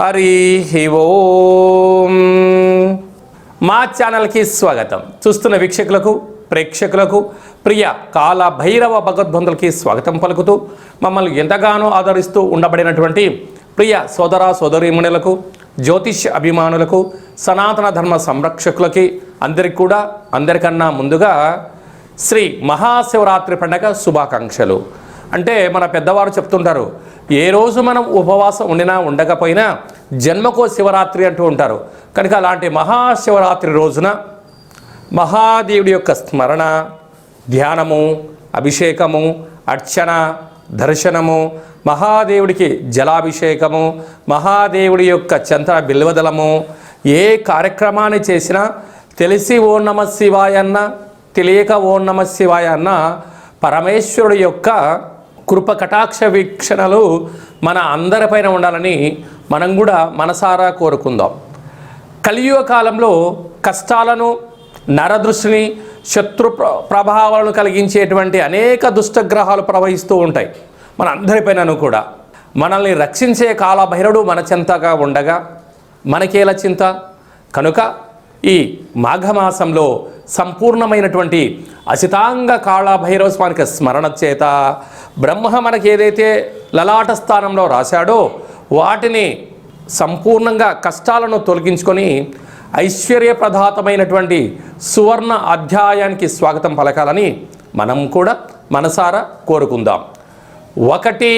హరి ఓం. మా ఛానల్కి స్వాగతం. చూస్తున్న వీక్షకులకు ప్రేక్షకులకు ప్రియ కాల భైరవ భగవద్బంధులకి స్వాగతం పలుకుతూ మమ్మల్ని ఎంతగానో ఆదరిస్తూ ఉండబడినటువంటి ప్రియ సోదర సోదరీమణులకు జ్యోతిష్ అభిమానులకు సనాతన ధర్మ సంరక్షకులకి అందరికి కూడా అందరికన్నా ముందుగా శ్రీ మహాశివరాత్రి పండగ శుభాకాంక్షలు. అంటే మన పెద్దవారు చెప్తుంటారు ఏ రోజు మనం ఉపవాసం ఉండినా ఉండకపోయినా జన్మకో శివరాత్రి అంటూ ఉంటారు. కనుక అలాంటి మహాశివరాత్రి రోజున మహాదేవుడి యొక్క స్మరణ ధ్యానము అభిషేకము అర్చన దర్శనము మహాదేవుడికి జలాభిషేకము మహాదేవుడి యొక్క చంద్ర బిల్వదలము ఏ కార్యక్రమాన్ని చేసినా తెలిసి ఓ నమ శివాయన్న తెలియక ఓ నమ శివాయ అన్న పరమేశ్వరుడి యొక్క కృప కటాక్ష వీక్షణలు మన అందరిపైన ఉండాలని మనం కూడా మనసారా కోరుకుందాం. కలియుగ కాలంలో కష్టాలను నరదృష్టిని శత్రు ప్ర- ప్రభావాలను కలిగించేటువంటి అనేక దుష్టగ్రహాలు ప్రవహిస్తూ ఉంటాయి. మన అందరిపైనను కూడా. మనల్ని రక్షించే కాలభైరవుడు మన చింతగా ఉండగా మనకేలా చింత? కనుక ఈ మాఘమాసంలో సంపూర్ణమైనటువంటి అసితాంగ కాళభైరవ స్వామికి స్మరణ చేత బ్రహ్మ మనకి ఏదైతే లలాట స్థానంలో రాశాడో వాటిని సంపూర్ణంగా కష్టాలను తొలగించుకొని ఐశ్వర్యప్రదాతమైనటువంటి సువర్ణ అధ్యాయానికి స్వాగతం పలకాలని మనం కూడా మనసారా కోరుకుందాం. ఒకటి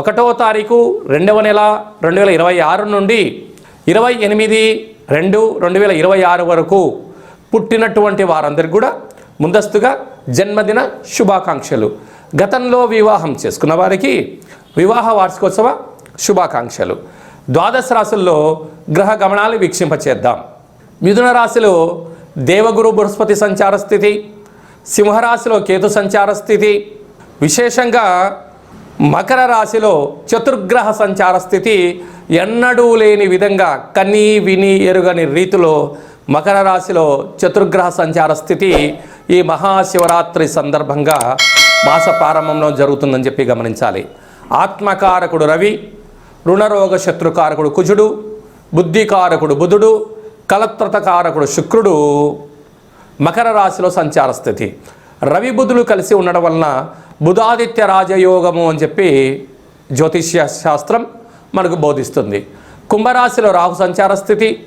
ఒకటో తారీఖు రెండవ నెల రెండు వేల ఇరవై ఆరు నుండి ఇరవై ఎనిమిది రెండు రెండు వేల ఇరవై ఆరు వరకు పుట్టినటువంటి వారందరికీ కూడా ముందస్తుగా జన్మదిన శుభాకాంక్షలు. గతంలో వివాహం చేసుకున్న వారికి వివాహ వార్షికోత్సవ శుభాకాంక్షలు. ద్వాదశ రాశుల్లో గ్రహ గమనాలు వీక్షింపచేద్దాం. మిథున రాశిలో దేవగురు బృహస్పతి సంచార స్థితి సింహరాశిలో కేతు సంచార స్థితి విశేషంగా మకర రాశిలో చతుర్గ్రహ సంచార స్థితి ఎన్నడూ లేని విధంగా కన్నీ విని ఎరుగని రీతిలో మకర రాశిలో చతుర్గ్రహ సంచార స్థితి ఈ మహాశివరాత్రి సందర్భంగా మాస ప్రారంభంలో జరుగుతుందని చెప్పి గమనించాలి. ఆత్మకారకుడు రవి రుణరోగ శత్రుకారకుడు కుజుడు బుద్ధికారకుడు బుధుడు కలత్రతకారకుడు శుక్రుడు. మకర రాశిలో సంచార స్థితి. రవి బుధులు కలిసి ఉండడం వలన బుధాదిత్య రాజయోగము అని చెప్పి జ్యోతిష్య శాస్త్రం మనకు బోధిస్తుంది. కుంభరాశిలో రాహు సంచార స్థితి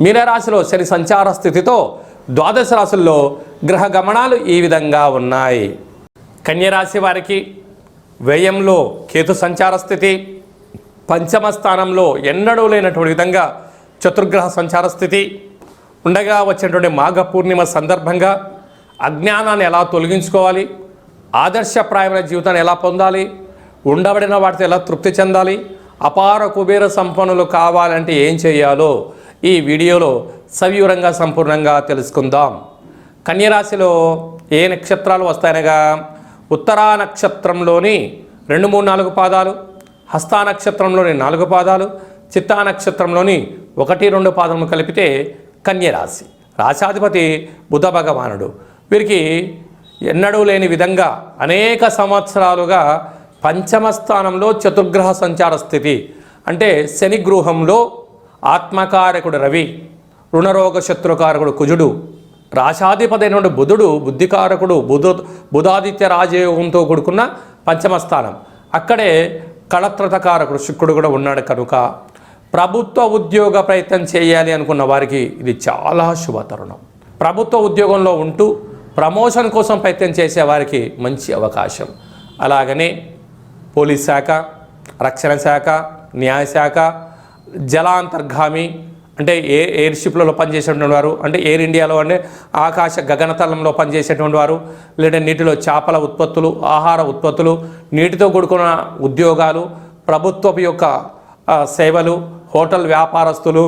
మీనరాశిలో శని సంచార స్థితితో ద్వాదశ రాశుల్లో గ్రహ గమనాలు ఈ విధంగా ఉన్నాయి. కన్యరాశి వారికి వ్యయంలో కేతు సంచార స్థితి పంచమ స్థానంలో ఎన్నడూ లేనటువంటి విధంగా చతుర్గ్రహ సంచార స్థితి ఉండగా వచ్చినటువంటి మాఘ పూర్ణిమ సందర్భంగా అజ్ఞానాన్ని ఎలా తొలగించుకోవాలి ఆదర్శప్రాయమైన జీవితాన్ని ఎలా పొందాలి ఉండబడిన వాటితో ఎలా తృప్తి చెందాలి అపార కుబేర సంపన్నులు కావాలంటే ఏం చేయాలో ఈ వీడియోలో సవివరంగా సంపూర్ణంగా తెలుసుకుందాం. కన్యరాశిలో ఏ నక్షత్రాలు వస్తాయనగా ఉత్తరా నక్షత్రంలోని రెండు మూడు నాలుగు పాదాలు హస్తా నక్షత్రంలోని నాలుగు పాదాలు చిత్తా నక్షత్రంలోని ఒకటి రెండు పాదములు కలిపితే కన్యరాశి. రాశాధిపతి బుధ భగవానుడు. వీరికి ఎన్నడూ లేని విధంగా అనేక సంవత్సరాలుగా పంచమ స్థానంలో చతుర్గ్రహ సంచార స్థితి. అంటే శని గృహంలో ఆత్మకారకుడు రవి రుణరోగ శత్రుకారకుడు కుజుడు రాశాధిపతైనటువంటి బుధుడు బుద్ధికారకుడు బుధు బుధాదిత్య రాజయోగంతో కూడుకున్న పంచమ స్థానం అక్కడే కళత్రతకారకుడు శుక్రుడు కూడా ఉన్నాడు కనుక ప్రభుత్వ ఉద్యోగ ప్రయత్నం చేయాలి అనుకున్న వారికి ఇది చాలా శుభతరుణం. ప్రభుత్వ ఉద్యోగంలో ఉంటూ ప్రమోషన్ కోసం ప్రయత్నం చేసే వారికి మంచి అవకాశం. అలాగనే పోలీస్ శాఖ రక్షణ శాఖ న్యాయశాఖ జలాంతర్గామి అంటే ఏ ఎయిర్షిప్లలో పనిచేసేటువంటి వారు అంటే ఎయిర్ ఇండియాలో అంటే ఆకాశ గగనతలంలో పనిచేసేటువంటి వారు లేదా నీటిలో చేపల ఉత్పత్తులు ఆహార ఉత్పత్తులు నీటితో కూడుకున్న ఉద్యోగాలు ప్రభుత్వపు యొక్క సేవలు హోటల్ వ్యాపారస్తులు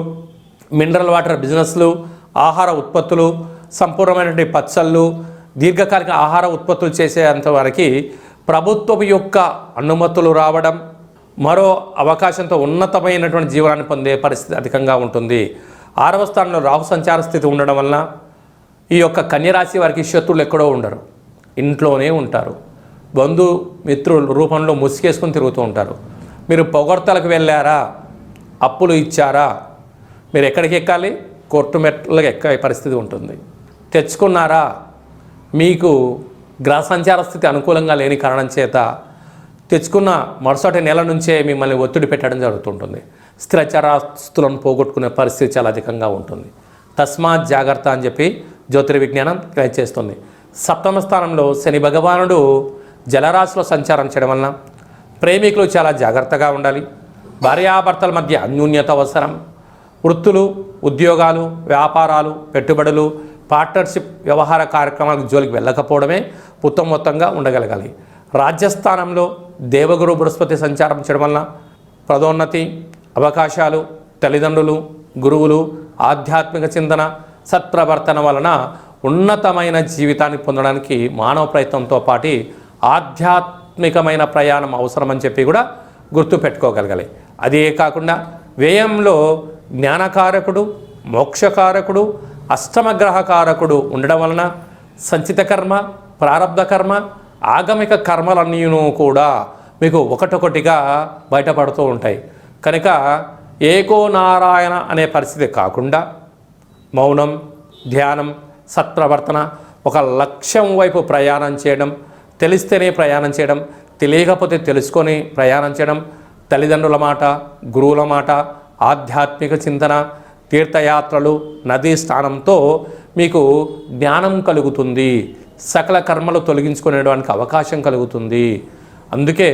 మినరల్ వాటర్ బిజినెస్లు ఆహార ఉత్పత్తులు సంపూర్ణమైనటువంటి పచ్చళ్ళు దీర్ఘకాలిక ఆహార ఉత్పత్తులు చేసేంత వరకు ప్రభుత్వం యొక్క అనుమతులు రావడం మరో అవకాశంతో ఉన్నతమైనటువంటి జీవనాన్ని పొందే పరిస్థితి అధికంగా ఉంటుంది. ఆరవ స్థానంలో రాహు సంచార స్థితి ఉండడం వలన ఈ యొక్క కన్యరాశి వారికి శత్రువులు ఎక్కడో ఉండరు. ఇంట్లోనే ఉంటారు. బంధు మిత్రుల రూపంలో ముసుగేసుకొని తిరుగుతూ ఉంటారు. మీరు పొగడ్తలకు వెళ్ళారా? అప్పులు ఇచ్చారా? మీరు ఎక్కడికి ఎక్కాలి? కోర్టు మెట్లకు ఎక్కే పరిస్థితి ఉంటుంది. తెచ్చుకున్నారా? మీకు గ్రహ సంచార స్థితి అనుకూలంగా లేని కారణం చేత తెచ్చుకున్న మరుసటి నెల నుంచే మిమ్మల్ని ఒత్తిడి పెట్టడం జరుగుతుంటుంది. స్థిరచరాస్తులను పోగొట్టుకునే పరిస్థితి చాలా అధికంగా ఉంటుంది. తస్మాత్ జాగ్రత్త అని చెప్పి జ్యోతిర్విజ్ఞానం చేస్తుంది సప్తమ స్థానంలో శని భగవానుడు జలరాశిలో సంచారం చేయడం వలన ప్రేమికులు చాలా జాగ్రత్తగా ఉండాలి. భార్యాభర్తల మధ్య అన్యూన్యత అవసరం. వృత్తులు ఉద్యోగాలు వ్యాపారాలు పెట్టుబడులు పార్ట్నర్షిప్ వ్యవహార కార్యక్రమాలకు జోలికి వెళ్ళకపోవడమే ఉత్తమ మొత్తంగా ఉండగలగాలి. రాజ్యస్థానంలో దేవగురు బృహస్పతి సంచారం చేయడం వలన పదోన్నతి అవకాశాలు తల్లిదండ్రులు గురువులు ఆధ్యాత్మిక చింతన సత్ప్రవర్తన వలన ఉన్నతమైన జీవితాన్ని పొందడానికి మానవ ప్రయత్నంతో పాటు ఆధ్యాత్మికమైన ప్రయాణం అవసరమని చెప్పి కూడా గుర్తుపెట్టుకోగలగాలి అదే కాకుండా వ్యయంలో జ్ఞానకారకుడు మోక్షకారకుడు అష్టమగ్రహకారకుడు ఉండడం వలన సంచిత కర్మ ప్రారంభ కర్మ ఆగమిక కర్మలన్నీను కూడా మీకు ఒకటొకటిగా బయటపడుతూ ఉంటాయి. కనుక ఏకో నారాయణ అనే పరిస్థితి కాకుండా మౌనం ధ్యానం సత్ప్రవర్తన ఒక లక్ష్యం వైపు ప్రయాణం చేయడం తెలిస్తేనే ప్రయాణం చేయడం తెలియకపోతే తెలుసుకొని ప్రయాణం చేయడం తల్లిదండ్రుల మాట గురువుల మాట ఆధ్యాత్మిక చింతన తీర్థయాత్రలు నదీ స్థానంతో మీకు జ్ఞానం కలుగుతుంది. సకల కర్మలు తొలగించుకునేడానికి అవకాశం కలుగుతుంది. అందుకే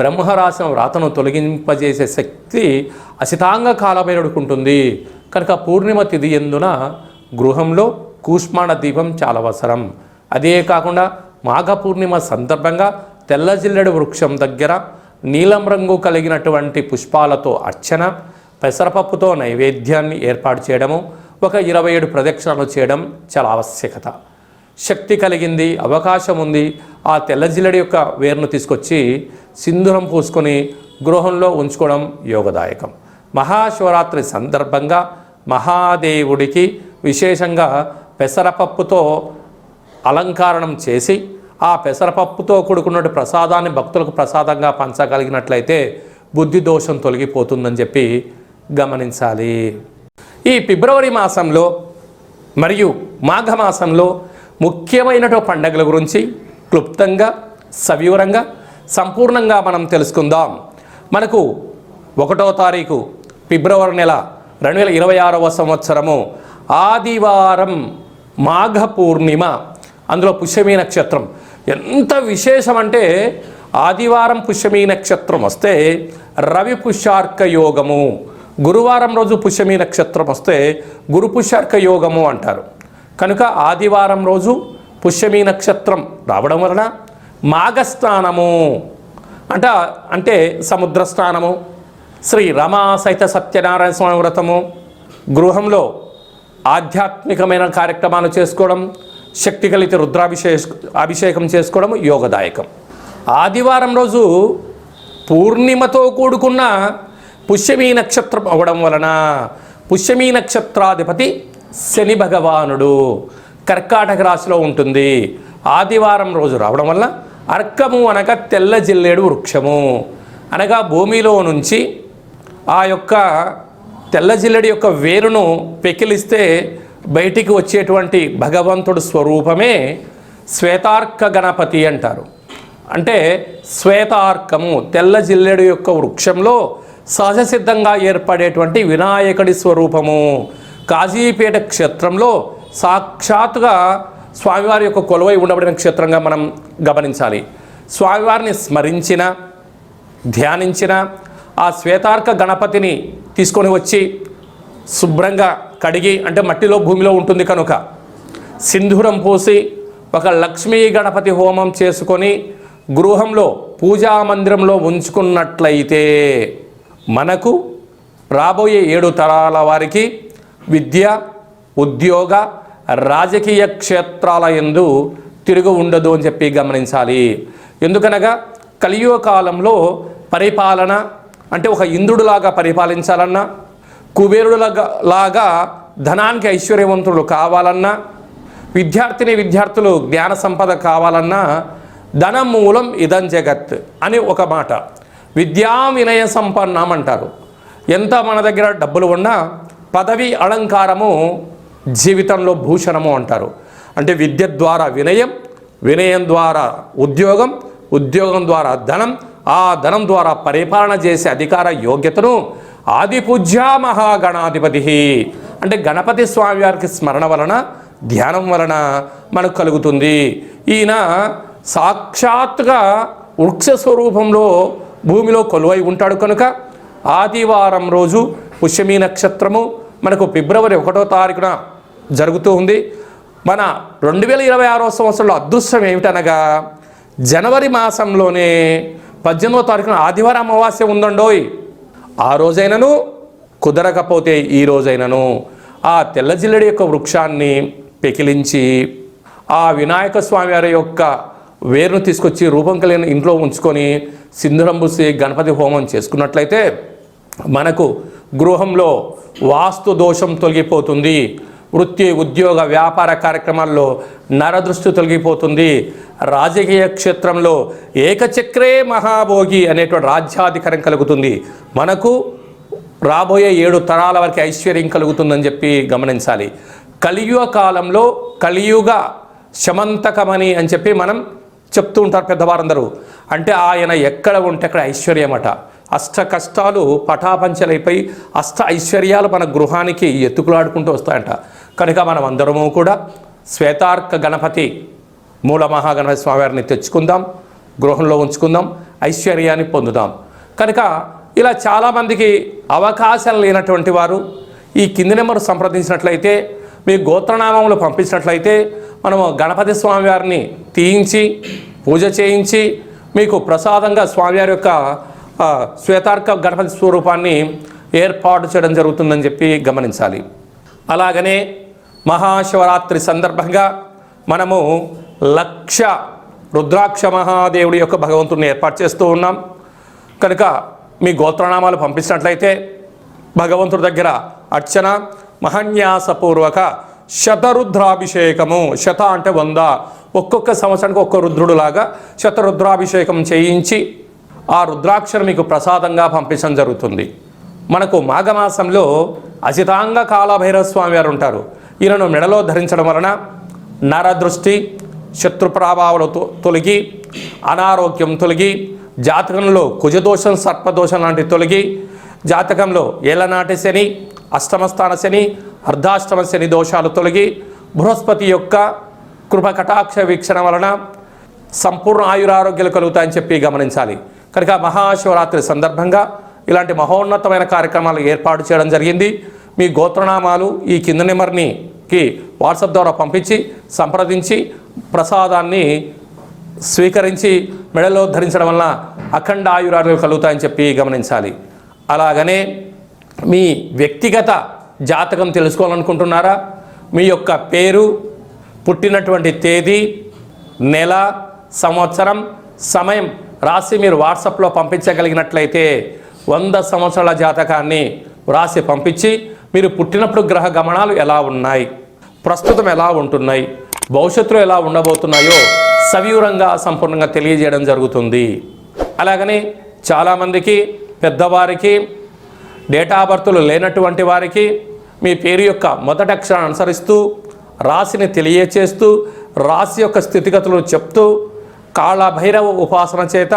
బ్రహ్మరాసిన వ్రాతను తొలగింపజేసే శక్తి అసితాంగ కాలభైరుడికి ఉంటుంది కనుక పూర్ణిమ తిథి ఎందున గృహంలో కూష్మాణ దీపం చాలా అవసరం. అదే కాకుండా మాఘ పూర్ణిమ సందర్భంగా తెల్లజిల్లెడు వృక్షం దగ్గర నీలం రంగు కలిగినటువంటి పుష్పాలతో అర్చన పెసరపప్పుతో నైవేద్యాన్ని ఏర్పాటు చేయడము ఒక ఇరవై ఏడు ప్రదక్షిణలు చేయడం చాలా ఆవశ్యకత. శక్తి కలిగింది అవకాశం ఉంది. ఆ తెల్ల జిల్లడి యొక్క వేరును తీసుకొచ్చి సింధూరం పూసుకొని గృహంలో ఉంచుకోవడం యోగదాయకం. మహాశివరాత్రి సందర్భంగా మహాదేవుడికి విశేషంగా పెసరపప్పుతో అలంకారణం చేసి ఆ పెసరపప్పుతో కూడుకున్న ప్రసాదాన్ని భక్తులకు ప్రసాదంగా పంచగలిగినట్లయితే బుద్ధి దోషం తొలగిపోతుందని చెప్పి గమనించాలి. ఈ ఫిబ్రవరి మాసంలో మరియు మాఘమాసంలో ముఖ్యమైనటువంటి పండగల గురించి క్లుప్తంగా సవివరంగా సంపూర్ణంగా మనం తెలుసుకుందాం. మనకు ఒకటో తారీఖు ఫిబ్రవరి నెల రెండు వేల ఇరవై ఆరవ సంవత్సరము ఆదివారం మాఘ పూర్ణిమ అందులో పుష్యమీ నక్షత్రం. ఎంత విశేషం అంటే ఆదివారం పుష్యమీ నక్షత్రం వస్తే రవి పుష్యార్క యోగము. గురువారం రోజు పుష్యమీ నక్షత్రం వస్తే గురు పుష్యార్క యోగము అంటారు. కనుక ఆదివారం రోజు పుష్యమీ నక్షత్రం రావడం వలన మాఘస్నానము అంట అంటే సముద్ర స్నానము శ్రీ రమా సహిత సత్యనారాయణ స్వామి వ్రతము గృహంలో ఆధ్యాత్మికమైన కార్యక్రమాలు చేసుకోవడం శక్తి కలిగితే రుద్రాభిషేక అభిషేకం చేసుకోవడం యోగదాయకం. ఆదివారం రోజు పూర్ణిమతో కూడుకున్న పుష్యమీ నక్షత్రం అవ్వడం వలన పుష్యమీ నక్షత్రాధిపతి శని భగవానుడు కర్కాటక రాశిలో ఉంటుంది. ఆదివారం రోజు రావడం వల్ల అర్కము అనగా తెల్ల జిల్లేడు వృక్షము. అనగా భూమిలో నుంచి ఆ యొక్క తెల్ల జిల్లెడి యొక్క వేరును పెకిలిస్తే బయటికి వచ్చేటువంటి భగవంతుడు స్వరూపమే శ్వేతార్క గణపతి అంటారు. అంటే శ్వేతార్కము తెల్ల జిల్లెడు యొక్క వృక్షంలో సహజసిద్ధంగా ఏర్పడేటువంటి వినాయకుడి స్వరూపము. కాజీపేట క్షేత్రంలో సాక్షాత్తుగా స్వామివారి యొక్క కొలువై ఉండబడిన క్షేత్రంగా మనం గమనించాలి. స్వామివారిని స్మరించిన ధ్యానించిన ఆ శ్వేతార్క గణపతిని తీసుకొని వచ్చి శుభ్రంగా కడిగి అంటే మట్టిలో భూమిలో ఉంటుంది కనుక సింధూరం పోసి ఒక లక్ష్మీ గణపతి హోమం చేసుకొని గృహంలో పూజా మందిరంలో ఉంచుకున్నట్లయితే మనకు రాబోయే ఏడు తరాల వారికి విద్య ఉద్యోగ రాజకీయ క్షేత్రాల ఎందు తిరుగు ఉండదు అని చెప్పి గమనించాలి. ఎందుకనగా కలియుగ కాలంలో పరిపాలన అంటే ఒక ఇంద్రుడులాగా పరిపాలించాలన్నా కుబేరుడులాగా లాగా ధనానికి ఐశ్వర్యవంతులు కావాలన్నా విద్యార్థిని విద్యార్థులు జ్ఞాన సంపద కావాలన్నా ధనం మూలం ఇదం జగత్ అని ఒక మాట. విద్యా వినయ సంపన్నం అంటారు ఎంత మన దగ్గర డబ్బులు ఉన్నా పదవి అలంకారము జీవితంలో భూషణము అంటారు. అంటే విద్య ద్వారా వినయం వినయం ద్వారా ఉద్యోగం ఉద్యోగం ద్వారా ధనం ఆ ధనం ద్వారా పరిపాలన చేసే అధికార యోగ్యతను ఆదిపూజ్య మహాగణాధిపతి అంటే గణపతి స్వామి వారికి స్మరణ వలన ధ్యానం వలన మనకు కలుగుతుంది. ఈయన సాక్షాత్తుగా వృక్ష స్వరూపంలో భూమిలో కొలువై ఉంటాడు కనుక ఆదివారం రోజు పుష్యమీ నక్షత్రము మనకు ఫిబ్రవరి ఒకటో తారీఖున జరుగుతూ ఉంది. మన రెండు వేల ఇరవై ఆరో సంవత్సరంలో అదృష్టం ఏమిటనగా జనవరి మాసంలోనే పద్దెనిమిదో తారీఖున ఆదివారం అమావాస్య ఉందండోయ్. ఆ రోజైనను కుదరకపోతే ఈ రోజైనను ఆ తెల్ల జిల్లడి యొక్క వృక్షాన్ని పెకిలించి ఆ వినాయక స్వామి వారి యొక్క వేరును తీసుకొచ్చి రూపం కలిగిన ఇంట్లో ఉంచుకొని సింధురం పూసి గణపతి హోమం చేసుకున్నట్లయితే మనకు గృహంలో వాస్తు దోషం తొలగిపోతుంది వృత్తి ఉద్యోగ వ్యాపార కార్యక్రమాల్లో నరదృష్టి తొలగిపోతుంది రాజకీయ క్షేత్రంలో ఏకచక్రే మహాభోగి అనేటువంటి రాజ్యాధికారం కలుగుతుంది. మనకు రాబోయే ఏడు తరాల వరకు ఐశ్వర్యం కలుగుతుందని చెప్పి గమనించాలి. కలియుగ కాలంలో కలియుగ శమంతకమని అని చెప్పి మనం చెప్తూ ఉంటారు పెద్దవారందరూ. అంటే ఆయన ఎక్కడ ఉంటే అక్కడ ఐశ్వర్యమట. అష్ట కష్టాలు పటాపంచలైపోయి అష్ట ఐశ్వర్యాలు మన గృహానికి ఎత్తుకులాడుకుంటూ వస్తాయంట. కనుక మనం అందరము కూడా శ్వేతార్క గణపతి మూల మహాగణపతి స్వామివారిని తెచ్చుకుందాం గృహంలో ఉంచుకుందాం ఐశ్వర్యాన్ని పొందుదాం. కనుక ఇలా చాలామందికి అవకాశం లేనటువంటి వారు ఈ కింది నెంబర్ సంప్రదించినట్లయితే మీ గోత్రనామంలో పంపించినట్లయితే మనము గణపతి స్వామివారిని తీయించి పూజ చేయించి మీకు ప్రసాదంగా స్వామివారి యొక్క శ్వేతార్క గణపతి స్వరూపాన్ని ఏర్పాటు చేయడం జరుగుతుందని చెప్పి గమనించాలి. అలాగనే మహాశివరాత్రి సందర్భంగా మనము లక్ష రుద్రాక్ష మహాదేవుడి యొక్క భగవంతుడిని ఏర్పాటు చేస్తూ ఉన్నాం. కనుక మీ గోత్రనామాలు పంపించినట్లయితే భగవంతుడి దగ్గర అర్చన మహన్యాసపూర్వక శతరుద్రాభిషేకము శత అంటే వంద ఒక్కొక్క సంవత్సరానికి ఒక్క రుద్రుడులాగా శతరుద్రాభిషేకం చేయించి ఆ రుద్రాక్షను మీకు ప్రసాదంగా పంపించడం జరుగుతుంది. మనకు మాఘమాసంలో అసితాంగ కాలభైరవ స్వామి వారు ఉంటారు. ఈయనను మెడలో ధరించడం వలన నరదృష్టి శత్రుప్రభావాలు తొలగి అనారోగ్యం తొలగి జాతకంలో కుజదోషం సర్పదోషం లాంటి తొలగి జాతకంలో ఏలనాటి శని అష్టమస్థాన శని అర్ధాష్టమ శని దోషాలు తొలగి బృహస్పతి యొక్క కృప కటాక్ష వీక్షణ వలన సంపూర్ణ ఆయురారోగ్యాలు కలుగుతాయని చెప్పి గమనించాలి. కనుక మహాశివరాత్రి సందర్భంగా ఇలాంటి మహోన్నతమైన కార్యక్రమాలు ఏర్పాటు చేయడం జరిగింది. మీ గోత్రనామాలు ఈ కింద నెంబర్నికి వాట్సాప్ ద్వారా పంపించి సంప్రదించి ప్రసాదాన్ని స్వీకరించి మెడలో ధరించడం వలన అఖండ ఆయురాలు కలుగుతాయని చెప్పి గమనించాలి. అలాగనే మీ వ్యక్తిగత జాతకం తెలుసుకోవాలనుకుంటున్నారా? మీ యొక్క పేరు పుట్టినటువంటి తేదీ నెల సంవత్సరం సమయం రాసి మీరు వాట్సాప్లో పంపించగలిగినట్లయితే వంద సంవత్సరాల జాతకాన్ని వ్రాసి పంపించి మీరు పుట్టినప్పుడు గ్రహ గమనాలు ఎలా ఉన్నాయి? ప్రస్తుతం ఎలా ఉంటున్నాయి? భవిష్యత్తులో ఎలా ఉండబోతున్నాయో సవివరంగా సంపూర్ణంగా తెలియజేయడం జరుగుతుంది. అలాగని చాలామందికి పెద్దవారికి డేటా బర్తులు లేనటువంటి వారికి మీ పేరు యొక్క మొదటి అక్షరాన్ని అనుసరిస్తూ రాశిని తెలియచేస్తూ రాశి యొక్క స్థితిగతులను చెప్తూ కాళభైరవ ఉపాసన చేత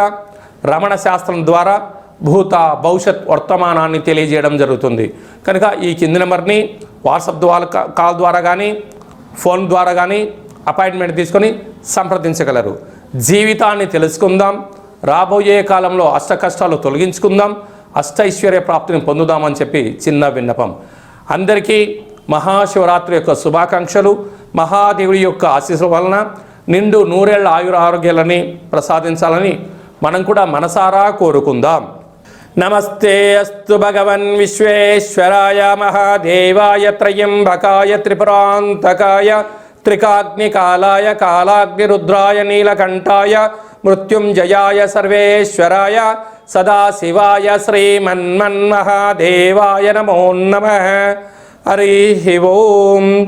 రమణ శాస్త్రం ద్వారా భూత భవిష్యత్ వర్తమానాన్ని తెలియజేయడం జరుగుతుంది. కనుక ఈ కింది నెంబర్ని వాట్సాప్ ద్వారా కాల్ ద్వారా కానీ ఫోన్ ద్వారా కానీ అపాయింట్మెంట్ తీసుకొని సంప్రదించగలరు. జీవితాన్ని తెలుసుకుందాం. రాబోయే కాలంలో అష్ట కష్టాలు తొలగించుకుందాం. అష్ట ఐశ్వర్య ప్రాప్తిని పొందుదామని చెప్పి చిన్న విన్నపం. అందరికీ మహాశివరాత్రి యొక్క శుభాకాంక్షలు. మహాదేవుడి యొక్క ఆశీస్సుల వలన నిండు నూరేళ్ళ ఆయుర ఆరోగ్యాలని ప్రసాదించాలని మనం కూడా మనసారా కోరుకుందాం. నమస్తే అస్తు భగవన్ విశ్వేశ్వరాయ మహాదేవాయ త్రయంబకాయ త్రిపురాంతకాయ త్రికాగ్నికాలాయ కాలాగ్నిరుద్రాయ నీలకంఠాయ మృత్యుంజయాయ సర్వేశ్వరాయ సదాశివాయ శ్రీమన్మన్మహాదేవాయ నమో నమ. హరి ఓం.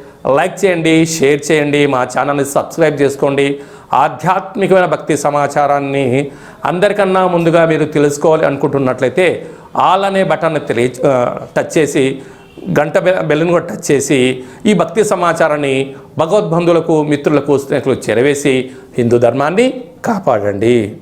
లైక్ చేయండి షేర్ చేయండి మా ఛానల్ని సబ్స్క్రైబ్ చేసుకోండి. ఆధ్యాత్మికమైన భక్తి సమాచారాన్ని అందరికన్నా ముందుగా మీరు తెలుసుకోవాలి అనుకుంటున్నట్లయితే ఆల్ అనే బటన్ని తెలియ టచ్ చేసి గంట బె- కూడా టచ్ చేసి ఈ భక్తి సమాచారాన్ని భగవద్బంధువులకు మిత్రులకు స్నేహితులకు చెరవేసి హిందూ ధర్మాన్ని కాపాడండి.